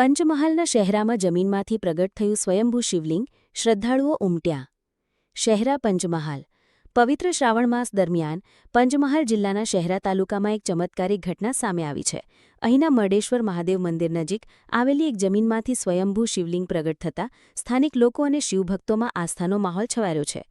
પંચમહાલના શહેરામાં જમીનમાંથી પ્રગટ થયું સ્વયંભૂ શિવલિંગ શ્રદ્ધાળુઓ ઉમટ્યા. શહેરા પંચમહાલ. પવિત્ર શ્રાવણ માસ દરમિયાન પંચમહાલ જિલ્લાના શહેરા તાલુકામાં એક ચમત્કારિક ઘટના સામે આવી છે. અહીંના મરડેશ્વર મહાદેવ મંદિર નજીક આવેલી એક જમીનમાંથી સ્વયંભૂ શિવલિંગ પ્રગટ થતાં સ્થાનિક લોકો અને શિવભક્તોમાં આસ્થાનો માહોલ છવાયો છે.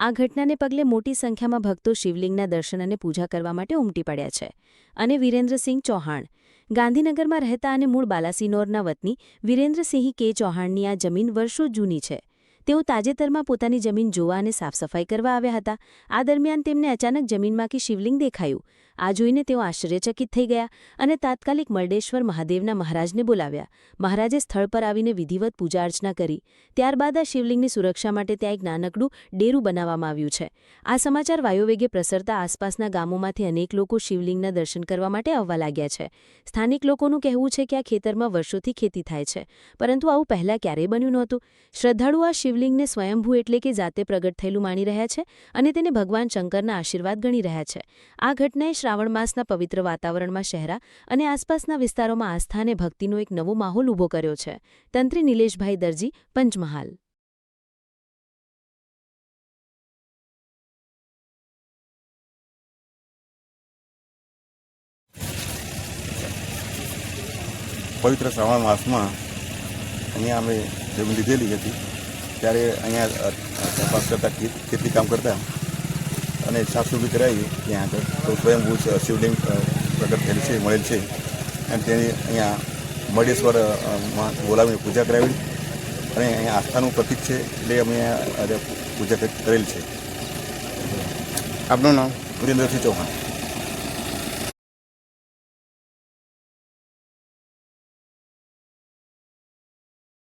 આ ઘટનાને પગલે મોટી સંખ્યામાં ભક્તો શિવલિંગના દર્શન અને પૂજા કરવા માટે ઉમટી પડ્યા છે અને વિરેન્દ્રસિંહ ચૌહાણ ગાંધીનગરમાં રહેતા અને મૂળ બાલાસિનોરના વતની વિરેન્દ્રસિંહ કે. ચૌહાણની આ જમીન વર્ષો જૂની છે. તેઓ તાજેતરમાં પોતાની જમીન જોવા અને સાફસફાઈ કરવા આવ્યા હતા. આ દરમિયાન તેમને અચાનક જમીનમાંથી શિવલિંગ દેખાયું. આ જોઈને તેઓ આશ્ચર્યચકિત થઈ ગયા અને તાત્કાલિક મરડેશ્વર મહાદેવના મહારાજને બોલાવ્યા. મહારાજે સ્થળ પર આવીને વિધિવત પૂજા અર્ચના કરી. ત્યારબાદ આ શિવલિંગની સુરક્ષા માટે ત્યાં એક નાનકડું ડેરું બનાવવામાં આવ્યું છે. આ સમાચાર વાયુવેગે પ્રસરતા આસપાસના ગામોમાંથી અનેક લોકો શિવલિંગના દર્શન કરવા માટે આવવા લાગ્યા છે. સ્થાનિક લોકોનું કહેવું છે કે આ ખેતરમાં વર્ષોથી ખેતી થાય છે, પરંતુ આવું પહેલાં ક્યારેય બન્યું નહોતું. શ્રદ્ધાળુ આ શિવલિંગને સ્વયંભૂ એટલે કે જાતે પ્રગટ થયેલું માની રહ્યા છે અને તેને ભગવાન શંકરના આશીર્વાદ ગણી રહ્યા છે. આ ઘટનાએ શ્રાવણ માસના પવિત્ર વાતાવરણમાં શહેરા અને આસપાસના વિસ્તારોમાં આસ્થા ભક્તિનો એક નવો માહોલ ઊભો કર્યો છે. તંત્રી નિલેશભાઈ દરજી, પંચમહાલ. પવિત્ર શ્રાવણ માસમાં અહીંયા અમે જમીન લીધેલી હતી. ત્યારે અહીંયા તપાસ કરતાં ખેતી કામ કરતા અને સાફસૂફી કરાવી ત્યાં આગળ. તો સ્વયંભૂ શિવલિંગ પ્રગટ થયેલ છે મળેલ છે. અને તેની અહીંયા મડેશ્વરમાં બોલાવીને પૂજા કરાવી અને અહીંયા આસ્થાનું પ્રતિક છે એટલે અમે અહીંયા પૂજા કરેલ છે. આપનું નામ? વિરેન્દ્રસિંહ ચૌહાણ.